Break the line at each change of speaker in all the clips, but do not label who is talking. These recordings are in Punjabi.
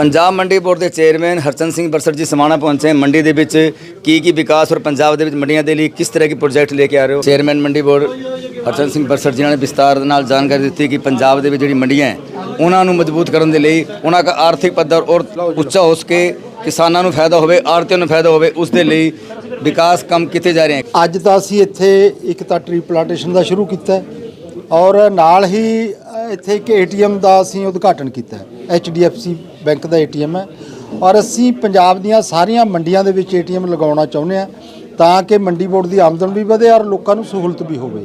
ਪੰਜਾਬ ਮੰਡੀ ਬੋਰਡ ਦੇ ਚੇਅਰਮੈਨ ਹਰਚੰਦ ਸਿੰਘ ਬਰਸਟ ਜੀ ਸਮਾਣਾ ਪਹੁੰਚੇ ਮੰਡੀ ਦੇ ਵਿੱਚ ਕੀ ਕੀ ਵਿਕਾਸ ਔਰ ਪੰਜਾਬ ਦੇ ਵਿੱਚ ਮੰਡੀਆਂ ਦੇ ਲਈ ਕਿਸ ਤਰ੍ਹਾਂ ਦੇ ਪ੍ਰੋਜੈਕਟ ਲੈ ਕੇ ਆ ਰਹੇ ਹੋ? ਚੇਅਰਮੈਨ ਮੰਡੀ ਬੋਰਡ ਹਰਚੰਦ ਸਿੰਘ ਬਰਸਟ ਜੀ ਨੇ ਵਿਸਤਾਰ ਨਾਲ ਜਾਣਕਾਰੀ ਦਿੱਤੀ ਕਿ ਪੰਜਾਬ ਦੇ ਵਿੱਚ ਜਿਹੜੀ ਮੰਡੀਆਂ ਹੈ, ਉਹਨਾਂ ਨੂੰ ਮਜ਼ਬੂਤ ਕਰਨ ਦੇ ਲਈ ਉਹਨਾਂ ਦਾ ਆਰਥਿਕ ਪੱਧਰ ਔਰ ਉੱਚਾ ਹੋ ਸਕੇ, ਕਿਸਾਨਾਂ ਨੂੰ ਫਾਇਦਾ ਹੋਵੇ ਆੜਤੀਆਂ ਨੂੰ ਫਾਇਦਾ ਹੋਵੇ, ਉਸ ਦੇ ਲਈ ਵਿਕਾਸ ਕੰਮ ਕੀਤੇ ਜਾ ਰਹੇ ਹਨ
ਅੱਜ ਤਾਂ ਅਸੀਂ ਇੱਥੇ ਇੱਕ ਤਾਂ ਟ੍ਰੀ ਪਲਾਂਟੇਸ਼ਨ ਦਾ ਸ਼ੁਰੂ ਕੀਤਾ ਔਰ ਨਾਲ ਹੀ ਇੱਥੇ ਇੱਕ ਏਟੀਐਮ ਦਾ ਅਸੀਂ ਉਦਘਾਟਨ ਕੀਤਾ HDFC ਬੈਂਕ ਦਾ ਏਟੀਐਮ ਹੈ। ਔਰ ਅਸੀਂ ਪੰਜਾਬ ਦੀਆਂ ਸਾਰੀਆਂ ਮੰਡੀਆਂ ਦੇ ਵਿੱਚ ਏਟੀਐਮ ਲਗਾਉਣਾ ਚਾਹੁੰਦੇ ਹਾਂ ਤਾਂ ਕਿ ਮੰਡੀ ਬੋਰਡ ਦੀ ਆਮਦਨ ਵੀ ਵਧੇ ਔਰ ਲੋਕਾਂ ਨੂੰ ਸਹੂਲਤ ਵੀ ਹੋਵੇ।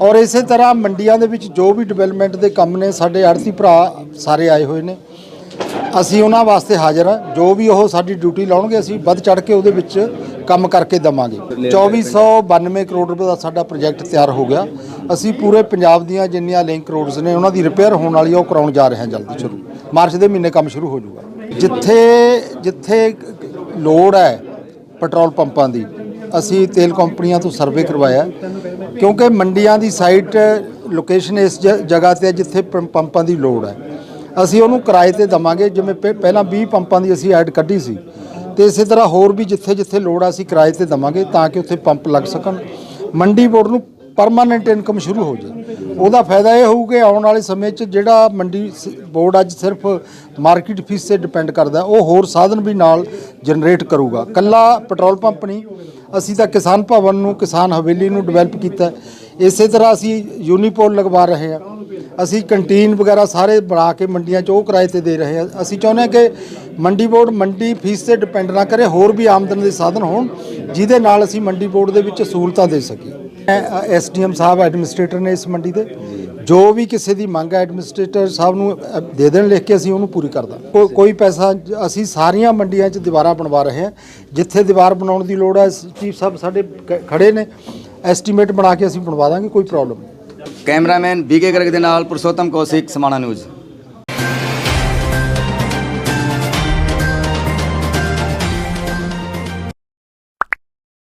ਔਰ ਇਸੇ ਤਰ੍ਹਾਂ ਮੰਡੀਆਂ ਦੇ ਵਿੱਚ ਜੋ ਵੀ ਡਿਵੈਲਪਮੈਂਟ ਦੇ ਕੰਮ ਨੇ, ਸਾਡੇ ਆੜਤੀ ਭਰਾ ਸਾਰੇ ਆਏ ਹੋਏ ਨੇ। ਅਸੀਂ ਉਹਨਾਂ ਵਾਸਤੇ ਹਾਜ਼ਰ ਹਾਂ। ਜੋ ਵੀ ਉਹ ਸਾਡੀ ਡਿਊਟੀ ਲਾਉਣਗੇ, ਅਸੀਂ ਵੱਧ ਚੜ ਕੇ ਉਹਦੇ ਵਿੱਚ ਕੰਮ ਕਰਕੇ ਦਵਾਂਗੇ। 2492 ਕਰੋੜ ਰੁਪਏ ਦਾ ਸਾਡਾ ਪ੍ਰੋਜੈਕਟ ਤਿਆਰ ਹੋ ਗਿਆ। ਅਸੀਂ ਪੂਰੇ ਪੰਜਾਬ ਦੀਆਂ ਜਿੰਨੀਆਂ ਲਿੰਕ ਰੋਡਸ ਨੇ, ਉਹਨਾਂ ਦੀ ਰਿਪੇਅਰ ਹੋਣ ਵਾਲੀ ਆ ਉਹ ਕਰਾਉਣ ਜਾ ਰਹੇ ਹਾਂ ਜਲਦੀ ਸ਼ੁਰੂ। ਮਾਰਚ ਦੇ ਮਹੀਨੇ ਕੰਮ ਸ਼ੁਰੂ ਹੋ ਜਾਊਗਾ। ਜਿੱਥੇ ਜਿੱਥੇ ਲੋੜ ਹੈ ਪੈਟਰੋਲ ਪੰਪਾਂ ਦੀ, ਅਸੀਂ ਤੇਲ ਕੰਪਨੀਆਂ ਤੋਂ ਸਰਵੇ ਕਰਵਾਇਆ ਕਿਉਂਕਿ ਮੰਡੀਆਂ ਦੀ ਸਾਈਟ, ਲੋਕੇਸ਼ਨ ਇਸ ਜਗ੍ਹਾ ਤੇ ਹੈ ਜਿੱਥੇ ਪੰਪ- ਪੰਪਾਂ ਦੀ ਲੋੜ ਹੈ। ਅਸੀਂ ਉਹਨੂੰ ਕਿਰਾਏ ਤੇ ਦਵਾਂਗੇ, ਜਿਵੇਂ ਪਹਿ- ਪਹਿਲਾਂ 20 ਪੰਪਾਂ ਦੀ ਅਸੀਂ ਐਡ ਕੱਢੀ ਸੀ। ਤੇ ਇਸੇ ਤਰ੍ਹਾਂ ਹੋਰ ਵੀ ਜਿੱਥੇ ਜਿੱਥੇ ਲੋੜ ਆ, ਅਸੀਂ ਕਿਰਾਏ ਤੇ ਦਵਾਂਗੇ ਤਾਂ ਕਿ ਉੱਥੇ ਪੰਪ ਲੱਗ ਸਕਣ। ਮੰਡੀ ਬੋਰਡ ਨੂੰ ਪਰਮਾਨੈਂਟ ਇਨਕਮ ਸ਼ੁਰੂ ਹੋ ਜਾਏ ਉਹਦਾ ਫਾਇਦਾ ਇਹ ਹੋਊ ਕਿ ਆਉਣ ਵਾਲੇ ਸਮੇਂ 'ਚ ਜਿਹੜਾ ਮੰਡੀ ਸ- ਬੋਰਡ ਅੱਜ ਸਿਰਫ ਮਾਰਕੀਟ ਫੀਸ ਤੇ ਡਿਪੈਂਡ ਕਰਦਾ, ਉਹ ਹੋਰ ਸਾਧਨ ਵੀ ਨਾਲ ਜਨਰੇਟ ਕਰੂਗਾ। ਕੱਲਾ ਪੈਟਰੋਲ ਪੰਪ ਨਹੀਂ, ਅਸੀਂ ਤਾਂ ਕਿਸਾਨ ਭਵਨ ਨੂੰ, ਕਿਸਾਨ ਹਵੇਲੀ ਨੂੰ ਡਿਵੈਲਪ ਕੀਤਾ। ਹੈ। ਇਸੇ ਤਰ੍ਹਾਂ ਅਸੀਂ ਯੂਨੀਪੋਲ ਲਗਵਾ ਰਹੇ ਹਾਂ। ਅਸੀਂ ਕੰਟੀਨ ਵਗੈਰਾ ਸਾਰੇ ਬਣਾ ਕੇ ਮੰਡੀਆਂ 'ਚ ਉਹ ਕਿਰਾਏ ਤੇ ਦੇ ਰਹੇ ਹਾਂ। ਅਸੀਂ ਚਾਹੁੰਦੇ ਹਾਂ ਕਿ ਮੰਡੀ ਬੋਰਡ ਮੰਡੀ ਫੀਸ ਤੇ ਡਿਪੈਂਡ ਨਾ ਕਰੇ, ਹੋਰ ਵੀ ਆਮਦਨ ਦੇ ਸਾਧਨ ਹੋਣ, ਜਿਹਦੇ ਨਾਲ ਅਸੀਂ ਮੰਡੀ ਬੋਰਡ ਦੇ ਵਿੱਚ ਸਹੂਲਤਾਂ ਦੇ ਸਕੀਏ। ਐਸਡੀਐਮ ਸਾਹਿਬ, ਐਡਮਿਨਿਸਟ੍ਰੇਟਰ ਨੇ ਇਸ ਮੰਡੀ ਦੇ ਜੋ ਵੀ ਕਿਸੇ ਦੀ ਮੰਗ ਹੈ, ਐਡਮਿਨਿਸਟ੍ਰੇਟਰ ਸਾਹਿਬ ਨੂੰ ਦੇ ਦੇਣ ਲਿਖ ਕੇ ਅਸੀਂ ਉਹਨੂੰ ਪੂਰੀ ਕਰਦਾ। ਕੋ- ਕੋਈ ਪੈਸਾ ਅਸੀਂ ਸਾਰੀਆਂ ਮੰਡੀਆਂ 'ਚ ਦੀਵਾਰਾਂ ਬਣਵਾ ਰਹੇ ਹਾਂ। ਜਿੱਥੇ ਦੀਵਾਰ ਬਣਾਉਣ ਦੀ ਲੋੜ ਹੈ ਚੀਫ ਸਾਹਿਬ ਸਾਡੇ ਕ- ਖੜੇ ਨੇ। ਐਸਟੀਮੇਟ ਬਣਾ ਕੇ ਅਸੀਂ ਬਣਵਾ ਦਾਂਗੇ, ਕੋਈ ਪ੍ਰੋਬਲਮ ਨਹੀਂ।
ਕੈਮਰਾਮੈਨ ਬੀਕੇ ਗਰਗ ਦੇ ਨਾਲ ਪੁਰਸ਼ੋਤਮ ਕੌਸ਼ਿਕ, ਸਮਾਣਾ ਨਿਊਜ਼।